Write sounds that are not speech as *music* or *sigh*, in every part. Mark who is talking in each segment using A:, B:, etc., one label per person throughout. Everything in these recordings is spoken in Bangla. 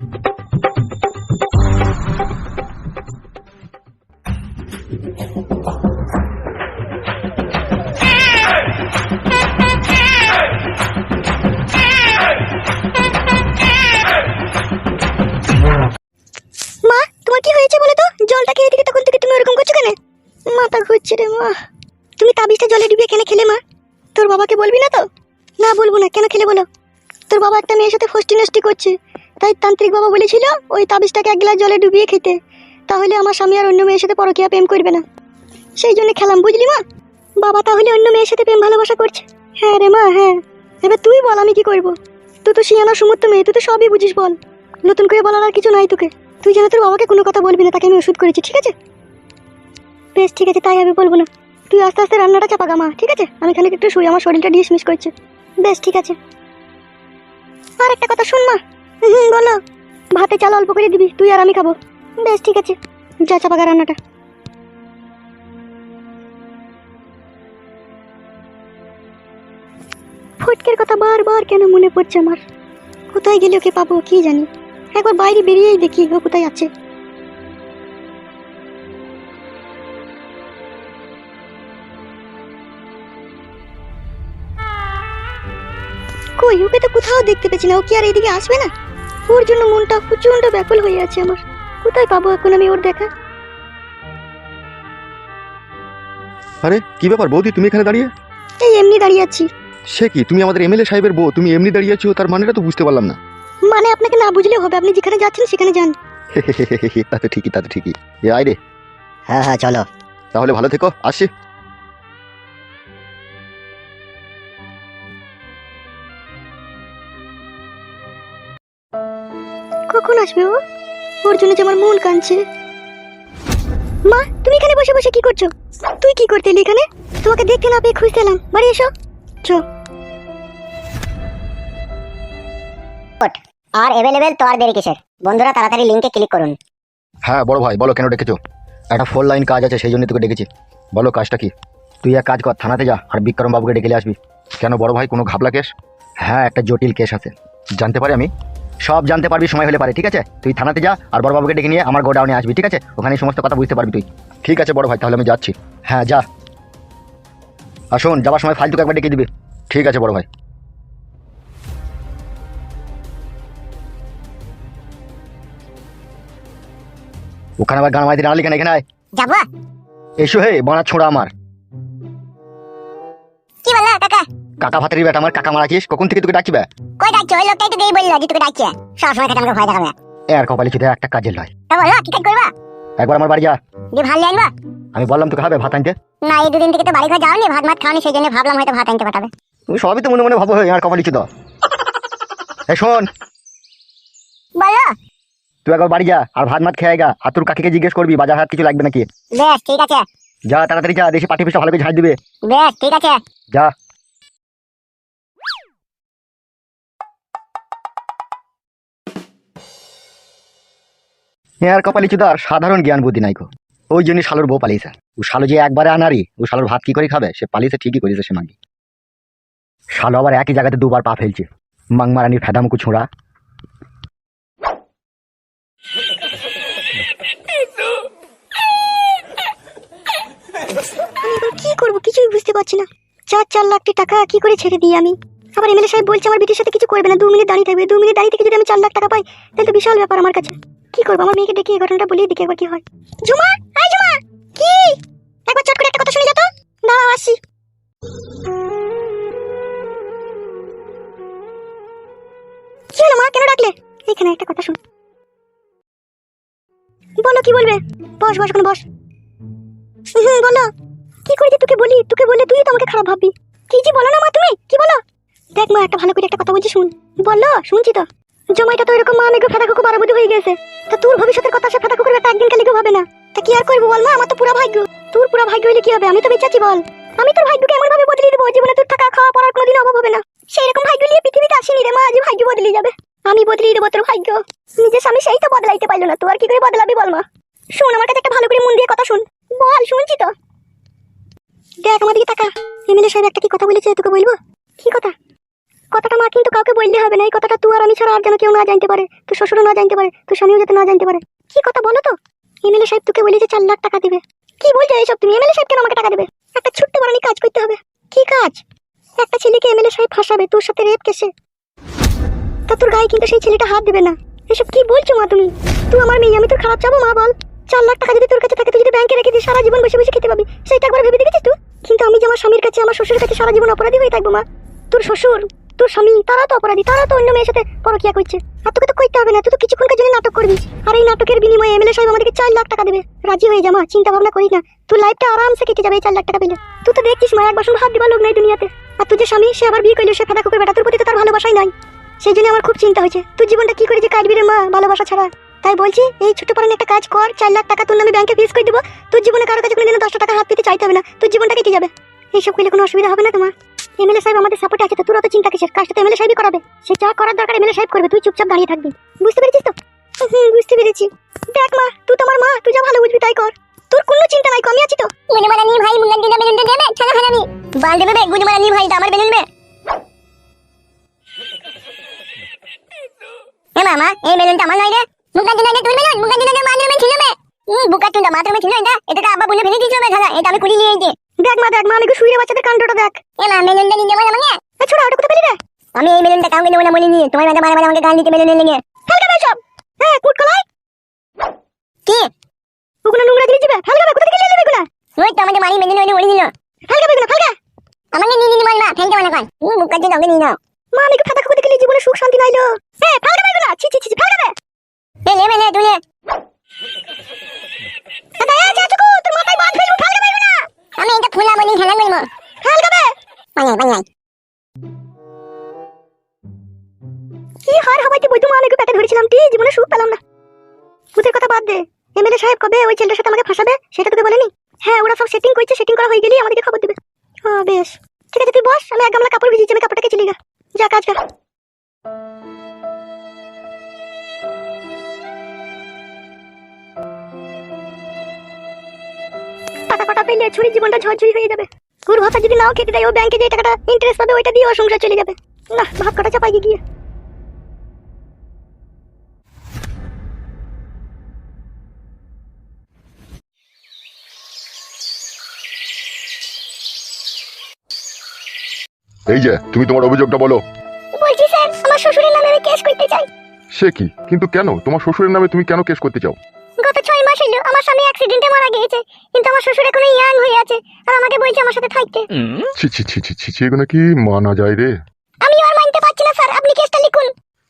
A: মা, তোমার কি হয়েছে বলো তো? জলটা খেয়ে থেকে তখন থেকে তুমি ওরকম করছ কেন? মাথা ঘুরছে রে মা। তুমি তাবিজটা জলে ডুবিয়ে কেন খেলে, মা? তোর বাবাকে বলবি না তো? না বলব না, কেন খেলে বলো? তোর বাবা একটা মেয়ের সাথে ফষ্টি নষ্টি করছে। তাই তান্ত্রিক বাবা বলেছিল, ওই তাবিজটাকে এক গ্লাস জলে ডুবিয়ে খেতে। তাহলে আমার স্বামী আর অন্য মেয়ের সাথে পরকিয়া প্রেম করবে না। সেই জন্য খেলাম, বুঝলি মা? বাবা তাহলে অন্য মেয়ের সাথে প্রেম ভালোবাসা করছে। হ্যাঁ রে মা হ্যাঁ। এবার তুই বল, আমি কি করব? তুই তো শিয়ানা সমুদ্র মেয়ে, তুই তো সবই বুঝিস বল। নতুন করে বলার আর কিছু নাই তোকে। তুই যেন তোর বাবাকে কোনো কথা বলবি না, তাকে আমি ওষুধ করেছি, ঠিক আছে? বেশ, ঠিক আছে, তাই আমি বলব না। তুই আস্তে আস্তে রান্নাটা চাপা গামা ঠিক আছে? আমি খানিক একটু শুই, আমার শরীরটা ডিসমিস করছে। বেশ, ঠিক আছে। আর একটা কথা শুন মা বলো। ভাতে চাল অল্প করে দিবি, তুই আর আমি খাব। বেশ, ঠিক আছে। যা চাপা গা রান্নাটা। ফটকের কথা বারবার কেন মনে পড়ছে আমার? কোথায় গেলে ওকে পাবো, কি জানি। একবার বাইরে বেরিয়েই দেখি, ও কোথায় আছে। কই, ওকে তো কোথাও দেখতে পেছি না, ও কি আর এইদিকে আসবে না? ওর জন্য মনটা প্রচণ্ড ব্যাকুল হয়ে আছে আমার। কোথায় পাবো এখন আমি ওর দেখা?
B: আরে কি ব্যাপার বৌদি তুমি এখানে দাঁড়িয়ে?
A: এই এমনি দাঁড়িয়ে আছি।
B: সে কি তুমি আমাদের এমএলএ সাহেবের বউ তুমি এমনি দাঁড়িয়ে আছো তার মানেটা তো বুঝতে পারলাম না।
A: মানে আপনাকে না বুঝলেও হবে আপনি যেখানে যাচ্ছেন সেখানে যান। *laughs*
B: তা তো ঠিকই তা তো ঠিকই। এ আয় রে।
C: হ্যাঁ হ্যাঁ চলো।
B: তাহলে ভালো থেকো আসি
A: কখন আসবে ও? ওর জন্য যে আমার মন কাঁদছে। মা তুমি এখানে বসে বসে কি করছ? তুই কি করতে এলি এখানে? তোমাকে দেখতে না পেয়ে খুঁজতে এলাম। বাড়ি এসো। চ।
C: আর অ্যাভেলেবেল তো আর দেরি কিসের? বন্ধুরা তাড়াতাড়ি লিংকে ক্লিক করুন।
B: হ্যাঁ বড় ভাই বলো কেন ডেকেছো? একটা ফোর লাইন কাজ আছে সেই জন্য তোকে ডেকেছি। বলো কাজটা কি? তুই এক কাজ কর থানাতে যা আর বিক্রম বাবুকে ডেকে নিয়ে আসবি। কেন বড় ভাই কোনো ঘাবলা কেস? হ্যাঁ একটা জটিল কেস আছে। জানতে পারি আমি? সব জানতে পারবি সময় হলে পারে ঠিক আছে? তুই থানাতে যা আর বড় বাবুকে ডেকে নিয়ে আমার গোডাউনে আসবি ঠিক আছে? ওখানে সমস্ত কথা বুঝতে পারবি তুই। ঠিক আছে বড় ভাই তাহলে আমি যাচ্ছি। হ্যাঁ যা। আসুন যাবার সময় ফাইল তোকে একবার ডেকে দিবি। ঠিক আছে বড় ভাই। ওখানে আবার গান মাইতে দাঁড়ালি কেন? এখানে।
C: যাব?
B: এসো হে বানা ছোড়া আমার।
C: কি বললা কাকা?
B: কাকা ভাতের বেটা আমার কাকা মারাছিস কখন থেকে তোকে ডাকিবে
C: কই ডাকছো? ওই লোকটাই তো গেই বলল যে তোকে ডাকছে। সবসময় খেতে আমাকে ভয় দেখাবে।
B: এর কপালে চুদে একটা কাজের লয়।
C: তা বলো কি কাজ করবা?
B: একবার আমার বাড়ি যা।
C: যে ভাত নিয়ে আনবা?
B: আমি বললাম তোকে হবে ভাত আনতে?
C: না এই দুদিন থেকে তো বাড়ি ঘর যাওনি ভাত মাত খাওনি সেই জন্য ভাবলাম হয়তো ভাত আনতে পাঠাবে।
B: তুমি সবই তো মনে মনে ভাবো আর কপালে চুদ এ শোন।
C: বলো।
B: তুই একবার বাড়ি যা আর ভাত মাত খেয়ে গা। আর তোর কাকিকে জিজ্ঞেস করবি বাজার হাত কিছু লাগবে নাকি?
C: বেশ ঠিক আছে।
B: যা তাড়াতাড়ি যা দেশে পিসটা ভালো করে ঝাড় দিবে।
C: বেশ ঠিক আছে।
B: যা। আর কপালি চুদার সাধারণ জ্ঞান বুদ্ধি নাই ওই জন্য শালোর বউ পালিয়েছে। ও শালো যে একবারে আনারি, ও শালোর ভাত কি করে খাবে, সে পালিয়েছে ঠিকই করেছে সে মাগি। শালো আবার একই জায়গাতে দুবার পা ফেলছে। মাংমারানির ফেদামুকু ছোঁড়া।
A: কি করব, কিছুই বুঝতে পারছি না। চার চার লাখ টাকা কি করে ছেড়ে দিই আমি? আবার এমএলএ সাহেব বলছে আমার বিটির সাথে কিছু করবে না, দু মিনিট দাঁড়িয়ে থাকবে। দু মিনিট দাঁড়িয়ে থেকে যদি আমি চার লাখ টাকা পাই, তাহলে তো বিশাল ব্যাপার আমার কাছে। কি করব? আমার মেয়েকে ডেকে ঘটনাটা বলিয়ে দেখি একবার কি হয়। ঝুমা! আই ঝুমা! কি? একবার চট করে একটা কথা শুনে যা তো। দাঁড়াও, আসি। কি হলো মা? কেন ডাকলে? এখানে একটা কথা শুন। বলো, কি বলবে? বস বস, কোনো বস। হুম, বলো। কি করে যে তোকে বলি? তোকে বললে তুই তো আমাকে খারাপ ভাববি। কি যে বলো না মা তুমি? কি বলো? দেখ মা, একটা ভালো করে একটা কথা বলছি, শুন। বলো, শুনছি তো। জমাইটা তো এরকম মা মেঘে ফেদা কুকু বারাবুদি হয়ে গেছে। তা তোর ভবিষ্যতের কথা সে ফেদা কুকুর একটা একদিন কালিকে ভাবে না। তা কি আর করব বল মা? আমার তো পুরো ভাগ্য। তোর পুরো ভাগ্য হইলে কি হবে? আমি তো বেঁচেছি বল। আমি তোর ভাগ্যকে এমন ভাবে বদলে দেবো, জীবনে তোর থাকা, খাওয়া, পড়ার কোনোদিন অভাব হবে না। সেই রকম ভাগ্য নিয়ে পৃথিবীতে আসিনি রে মা যে ভাগ্য বদলে যাবে। আমি বদলিয়ে দেবো তোর ভাগ্য। নিজের স্বামী সেই তো বদলাইতে পারল না। তো আর কি করে বদলাবি বল মা? শোন, আমার কাছে একটা ভালো করে মন দিয়ে কথা শুন। বল, শুনছি তো। দেখ, আমার দিকে তাকা। এমএলএ সাহেব একটা কি কথা বলেছে তোকে বলব? কি কথা? কথাটা মা কিন্তু কাউকে বললে হবে না। এই কথাটা তুই আর আমি ছাড়া আর যেন কেউ না জানতে পারে। তুই শ্বশুরও না জানতে পারে তুই স্বামীও যাতে না জানতে পারে। কি কথা বলো তো? এমএলএ সাহেব তোকে বলেছে চার লাখ টাকা দিবে। কি বলছো এইসব তুমি? এমএলএ সাহেব কেন আমাকে টাকা দেবে? একটা ছোট্ট বাড়ানি কাজ করতে হবে। কি কাজ? একটা ছেলেকে এমএলএ সাহেব ফাঁসাবে, তোর সাথে রেপ কেসে তা তোর গায়ে কিন্তু সেই ছেলেটা হাত দেবে না। এসব কি বলছো মা তুমি? তুই আমার মেয়ে, আমি তোর খারাপ চাবো মা, বল। চার লাখ টাকা যদি তোর কাছে থাকে, তুই যদি ব্যাংকে রেখে দিস, সারা জীবন বসে বসে খেতে পাবি। সেটা একবার ভেবে দেখেছিস তুই? কিন্তু আমি যে আমার স্বামীর কাছে, আমার শ্বশুরের কাছে সারা জীবন অপরাধী হয়ে থাকব মা। তোর শ্বশুর তোর স্বামী, তারা তো অপরাধী, তারা তো অন্য মেয়ের সাথে পরকিয়া করছে। আর তোকে তো করতে হবে না, তুই তো কিছুক্ষণকার জন্য নাটক করবি। আর এই নাটকের বিনিময়ে এমএলএ সাহেব আমাদেরকে চার লাখ টাকা দেবে। রাজি হয়ে যা চিন্তা ভাবনা করিস না। তুই লাইফটা আরামসে কেটে যাবে চার লাখ টাকা পেলে। তুই তো দেখছিস, মা, এক বছর হাত দিবা লোক নাই দুনিয়াতে। আর তুই যে স্বামী, সে আবার বিয়ে করল, সে ফাদা কুকুর বেটা। তোর প্রতি তো তার ভালোবাসাই নাই। সেই জন্য আমার খুব চিন্তা হয়েছে। তুই জীবনটা কি করে যে কাটবি রে, মা, ভালোবাসা ছাড়া? তাই বলছি, এই ছোট পড়ান একটা কাজ কর, চার লাখ টাকা তোর নামে ব্যাংকে ফিস করে দেবো। তোর জীবনে কারও কাছে কোনোদিনও দশটা টাকা হাত পেতে চাইতে হবে না। তোর জীবনটা কেটে যাবে। এইসব করলে কোনো অসুবিধা হবে না তোমার? এমএলএ সাহেব আমাদের সাপোর্টে আছে, তো তোর অত চিন্তা কিসের? কাজটা তো এমএলএ সাহেবই করাবে। সে যা করার দরকার এমএলএ সাহেব করবে, তুই চুপচাপ দাঁড়িয়ে থাকবি। বুঝতে পেরেছিস তো? হুম বুঝতে পেরেছি। দেখ মা, তুই তো আমার মা, তুই যা ভালো বুঝবি তাই কর। তোর কোনো চিন্তা নাই কমি আছি তো।
C: গুজমারা নি ভাই মুঙ্গান দিনা বেলুন দেবে ছানা হারামি। বাল দেবে গুজমারা নি ভাই আমার বেলুন বে। এ মামা এই বেলুনটা আমার নয় রে। মুঙ্গান দিনা তুই বেলুন মুঙ্গান দিনা মা নিয়ে ছিল ই বুকা তুই মা তুমি ছিল এটা এটা আব্বা বলে ফেলে দিয়েছিল বে খালা এটা আমি কুড়ি নিয়ে এই
A: দেখ মা দেখ মা আমি শুয়ে বাচ্চাদের কাণ্ডটা দেখ।
C: এ মা বেলুনটা নিয়ে যাব আমাকে
A: এ ছোড়া ওটা কোথায় পেলি রে?
C: আমি এই বেলুনটা কাউকে নেব না বলে নিয়ে। তোমার ম্যাডাম মারা আমাকে গান দিতে বেলুন লেগে
A: ফেলকে ভাই সব হ্যাঁ কুট কলাই।
C: কি?
A: ওগুলো নোংরা জিনিস দিবে। ফেলকে ভাই কোথা থেকে নিয়ে এগুলো?
C: ওই তো আমাদের মারি বেলুন ওই ওড়ি দিল।
A: ফেলকে ভাই ফেলকে
C: আমাকে নিয়ে নিয়ে বল মা ফেলতে মনে কর। ই বুকা তুই ওকে নিয়ে নাও
A: মা আমি ফাদা কুকুর দেখে জীবনে সুখ শান্তি নাইলো হ্যাঁ ফেলকে ভাই এগুলো। ছি ছি ছি ফেলকে ভাই
C: এ লে লে তুই লে
A: দাদা এ যা চুকু তোর মাথায় বাঁধ ফেলব ফেলকে ভাই এগুলো
C: আমি এটা ফুলা বলি খেলা করব
A: ফেলকে ভাই
C: বাঙাই বাঙাই।
A: কি হার হবাইতে বইতো মা আমি পেটে ধরেছিলাম টি? জীবনে সুখ পেলাম না। ওদের কথা বাদ দে। এমএলএ সাহেব কবে ওই ছেলেটার সাথে আমাকে ফাঁসাবে সেটা তোকে বলেনি? হ্যাঁ ওরা সব সেটিং করছে সেটিং করা হয়ে গেলেই আমাদেরকে খবর দেবে। হ্যাঁ বেশ। ঠিক আছে তুই বস আমি এক গামলা কাপড় ভিজিয়েছি আমি কাপড়টাকে চিলি গা। যা কাজ কর টাকা কটা পেলে ছুরির জীবনটা ঝরঝরি হয়ে যাবে। ওর ভাতা যদি নাও খেতে দেয় ও ব্যাংকে যে টাকাটা ইন্টারেস্ট পাবে ওইটা দিয়ে ওর সংসার চলে যাবে। না ভাত কটা চাপাই গিয়ে
D: এই যে তুমি তোমার অভিযোগটা বলো।
A: বলছি স্যার আমার শ্বশুরের নামে আমি কেস করতে চাই।
D: সে কি? কিন্তু কেন? তোমার শ্বশুরের নামে তুমি কেন কেস করতে চাও?
A: হলো আমার স্বামী অ্যাক্সিডেন্টে মারা গিয়েছে কিন্তু আমার শ্বশুর এখনও ইয়াং হয়ে আছে আর আমাকে বলছে আমার সাথে থাকতে।
D: ছি ছি ছি ছি ছি ছি এগুলো কি মানা যায় রে?
A: আমি আর মানতে পারছি না স্যার আপনি কেসটা লিখুন।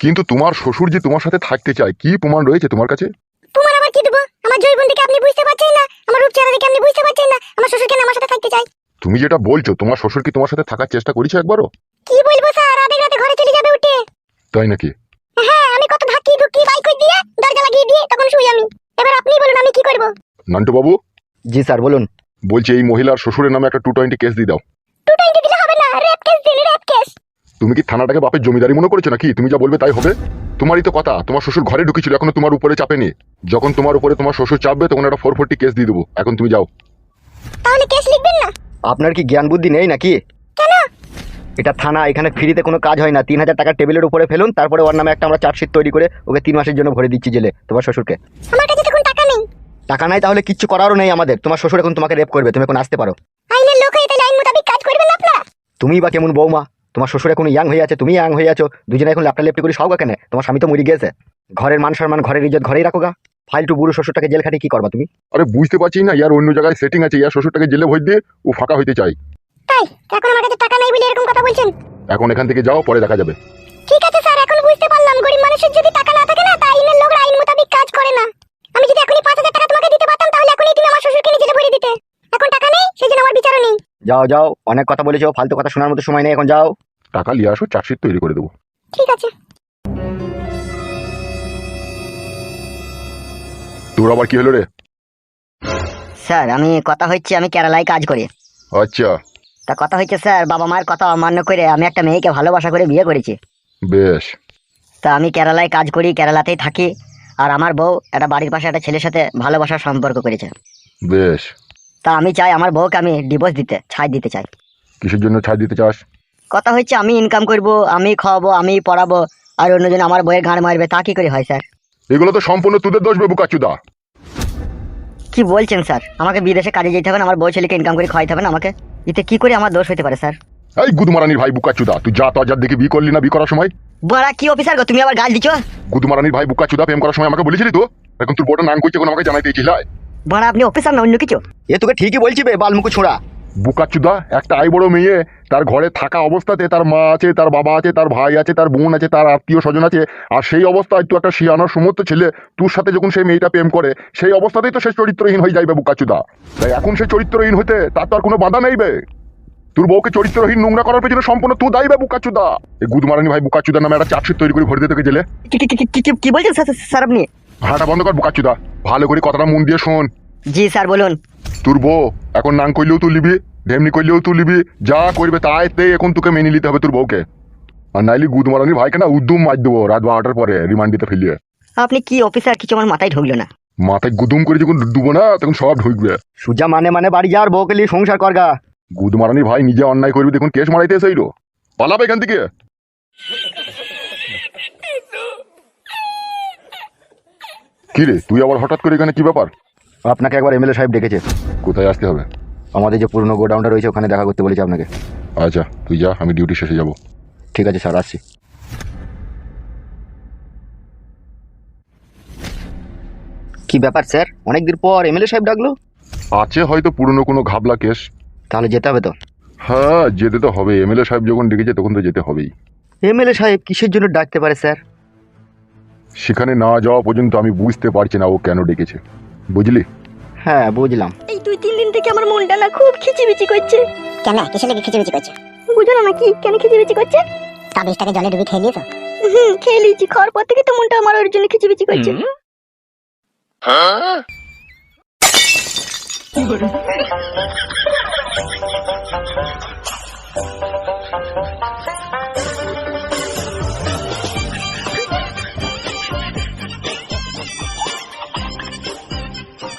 D: কিন্তু তোমার শ্বশুর যে তোমার সাথে থাকতে চায় কি প্রমাণ রয়েছে তোমার কাছে?
A: তোমার আবার কি দেবো? আমার জৈবন থেকে আপনি বুঝতে পারছেন না আমার রূপ চেহারা দেখে আপনি বুঝতে পারছেন না আমার শ্বশুর কেন আমার সাথে থাকতে চাই
D: তুমি যেটা বলছো তোমার শ্বশুর কি তোমার সাথে থাকার চেষ্টা করেছে একবারও?
A: কি বলব স্যার আধেক রাতে ঘরে চলে যাবে উঠে।
D: তাই নাকি?
A: হ্যাঁ আমি কত ধাক্কি ধুক্কি বাইক দিয়ে দরজা লাগিয়ে দিয়ে তখন শুই আমি। এবার আপনি বলুন আমি কি করব।
D: নান্টু বাবু
B: জি স্যার বলুন।
D: বলছি এই মহিলার শ্বশুরের নামে একটা টু টোয়েন্টি কেস দিয়ে দাও।
A: টু টোয়েন্টি দিলে হবে না রেপ কেস দিন রেপ কেস
D: তুমি কি থানাটাকে বাপের জমিদারি মনে করেছ নাকি? তুমি যা বলবে তাই হবে? তোমারই তো কথা তোমার শ্বশুর ঘরে ঢুকেছিল এখনও তোমার উপরে চাপেনি যখন তোমার উপরে তোমার শ্বশুর চাপবে তখন একটা ফোর ফোরটি কেস দিয়ে দেবো। এখন তুমি যাও।
A: তাহলে কেস লিখবেন না?
B: আপনার কি জ্ঞান বুদ্ধি নেই নাকি?
A: কেন?
B: এটা থানা এখানে ফ্রিতে কোনো কাজ হয় না। তিন হাজার টাকা টেবিলের উপরে ফেলুন তারপরে ওর নামে একটা আমরা চার্জশিট তৈরি করে ওকে তিন মাসের জন্য ভরে দিচ্ছি জেলে তোমার শ্বশুরকে।
A: আমার টাকা নাই
B: তাহলে কিচ্ছু করারও নেই আমাদের। তোমার শ্বশুর এখন তোমাকে রেপ করবে তুমি এখন আসতে পারো।
A: আইনের লোক আইন মোতাবেক কাজ করবেন না আপনারা?
B: তুমি বা কেমন বৌমা? তোমার শ্বশুর এখন ইয়াং হয়ে আছে তুমি ইয়াং হয়ে আছো। দুজনে এখন ল্যাপটা লেপটি করে সব কেন? তোমার স্বামী তো মরে গেছে ঘরের মান সম্মান ঘরের ইজ্জত ঘরেই রাখো গা ফাইলটু বুড়ো শ্বশুরটাকে জেল খাটি কি করবা তুমি?
D: আরে বুঝতে পারছি না ইয়ার অন্য জায়গায় সেটিং আছে ইয়ার শ্বশুরটাকে জেলে ভোট দিয়ে ও ফাঁকা হইতে চাই
A: তাই? এখন আমার কাছে টাকা নাই বলে এরকম কথা বলছেন?
D: এখন এখান থেকে যাও পরে দেখা যাবে।
A: ঠিক আছে স্যার এখন বুঝতে পারলাম গরিব মানুষের যদি টাকা না থাকে না তা আইনের লোক আইন মোতাবেক কাজ করে না আমি যদি এখনই পাঁচ হাজার টাকা তোমাকে দিতে পারতাম তাহলে এখনই তুমি আমার শ্বশুরকে নিজে ভরে দিতে এখন টাকা নেই সেই জন্য আমার বিচারও নেই
B: যাও যাও অনেক কথা বলেছ ফালতু কথা শোনার মতো সময় নেই এখন যাও।
D: টাকা নিয়ে আসো চার্জশিট তৈরি করে দেবো।
A: ঠিক আছে।
D: তোর আবার কি হলো রে?
E: স্যার আমি কথা হচ্ছে আমি কেরালায় কাজ করি।
D: আচ্ছা।
E: তা কথা হচ্ছে স্যার বাবা মায়ের কথা অমান্য করে আমি একটা মেয়েকে ভালোবাসা করে বিয়ে করেছি।
D: বেশ।
E: তা আমি কেরালায় কাজ করি কেরালাতেই থাকি আর আমার বউ একটা বাড়ির পাশে একটা ছেলের সাথে ভালোবাসার সম্পর্ক করেছে।
D: বেশ।
E: তা আমি চাই আমার বউকে আমি ডিভোর্স দিতে ছাই দিতে চাই।
D: কিসের জন্য ছাড় দিতে চাস?
E: কথা হচ্ছে আমি ইনকাম করব আমি খাওয়াবো আমি পড়াবো আর অন্যজন আমার বইয়ের গান মারবে তা কি করে হয় স্যার?
D: এগুলো তো সম্পূর্ণ তোদের দোষ বে বুকাচুদা
E: কি বলছেন স্যার? আমাকে বিদেশে কাজে যেতে হবে না আমার বউ ছেলেকে ইনকাম করে খাওয়াইতে হবে না আমাকে? এতে কি করে আমার দোষ হতে পারে স্যার?
D: এই গুদমারানির ভাই বুকাচুদা তুই যা তো আজাদ দেখে বিয়ে করলি না বিয়ে করার সময়?
E: বড়া কি অফিসার গো তুমি আবার গাল দিছো?
D: গুদমারানির ভাই বুকাচুদা প্রেম করার সময় আমাকে বলেছিলি তো? এখন তোর বড় নাম করছে এখন আমাকে জানাই দিয়েছিস লাই।
E: বড়া আপনি অফিসার না অন্য কিছু?
B: এ তোকে ঠিকই বলছি বে বালমুকু ছোঁড়া।
D: বুকাচুদা একটা আই বড় মেয়ে তার ঘরে থাকা অবস্থাতে তার মা আছে তার বাবা আছে তার ভাই আছে তার বোন আছে তার আত্মীয় স্বজন আছে আর সেই অবস্থায় তুই একটা শিয়ানোর সমস্ত ছেলে তোর সাথে যখন সেই মেয়েটা প্রেম করে সেই অবস্থাতেই তো সে চরিত্রহীন হয়ে যাইবে বুকাচুদা। তাই এখন সে চরিত্রহীন হতে তার তো আর কোনো বাধা নেই বে। তোর বউকে চরিত্রহীন নোংরা করার পেছনে সম্পূর্ণ তুই দায়ী বে বুকাচুদা। এই গুদমারানি ভাই বুকাচুদা নামে একটা চার্জশিট তৈরি করে ভরে দিতে গেলে।
E: কি- কি- কি- কি- কি- কি বলছেন স্যার স্যার আপনি?
D: হাঁটা বন্ধ কর বুকাচুদা। ভালো করে কথাটা মন দিয়ে শোন।
E: জি স্যার বলুন।
D: তোর বউ এখন নাং করলেও তুই লিবি ঢেমনি করলেও তুই লিবি যা করবে তাই তে এখন তোকে মেনে নিতে হবে তোর বউকে। আর নাইলে গুদ মারানি ভাইকে না উদ্যম মার দেবো রাত বারোটার পরে রিমান্ড দিতে ফেলিয়ে।
E: আপনি কি অফিসার কিছু আমার মাথায় ঢুকলো না।
D: মাথায় গুদুম করে যখন ডুবো না তখন সব ঢুকবে।
B: সুজা মানে মানে বাড়ি যাওয়ার বউকে নিয়ে সংসার করগা।
D: গুদ মারানি ভাই নিজে অন্যায় করবি দেখুন কেস মারাইতে এসেইলো। পালাবে এখান থেকে। কি রে তুই আবার হঠাৎ করে এখানে কি ব্যাপার?
B: আপনাকে একবার এমএলএ সাহেব ডেকেছে।
D: কোথায় আসতে হবে?
B: আমাদের যে পুরনো গোডাউনটা রয়েছে ওখানে দেখা করতে বলেছে আপনাকে।
D: আচ্ছা তুই যা আমি ডিউটি শেষে যাব।
B: ঠিক আছে স্যার আসছি। কি ব্যাপার স্যার? অনেকদিন পর এমএলএ সাহেব ডাকলো?
D: আছে হয়তো পুরনো কোনো ঘাবলা কেস।
B: তাহলে যেতে হবে তো?
D: হ্যাঁ যেতে তো হবে। এমএলএ সাহেব যখন ডেকেছে তখন তো যেতে হবেই।
B: এমএলএ সাহেব কিসের জন্য ডাকতে পারে স্যার?
D: সেখানে না যাওয়া পর্যন্ত আমি বুঝতে পারছি না ও কেন ডেকেছে। বুঝলি?
B: হ্যাঁ বুঝলাম।
A: এই দুই তিন দিন থেকে আমার মনটা না খুব খিচিবিচি করছে।
C: কেন? কিসের লেগে খিচিমিচি করছে?
A: বুঝো না কি? কেন খিচিবিচি করছে?
C: তাবিজটাকে জলে ডুবি খেয়ে নিয়েছো?
A: হুম খেয়ে লিয়েছি খাওয়ার পর থেকে তো মনটা আমার ওর জন্য খিচিবিচি করছে।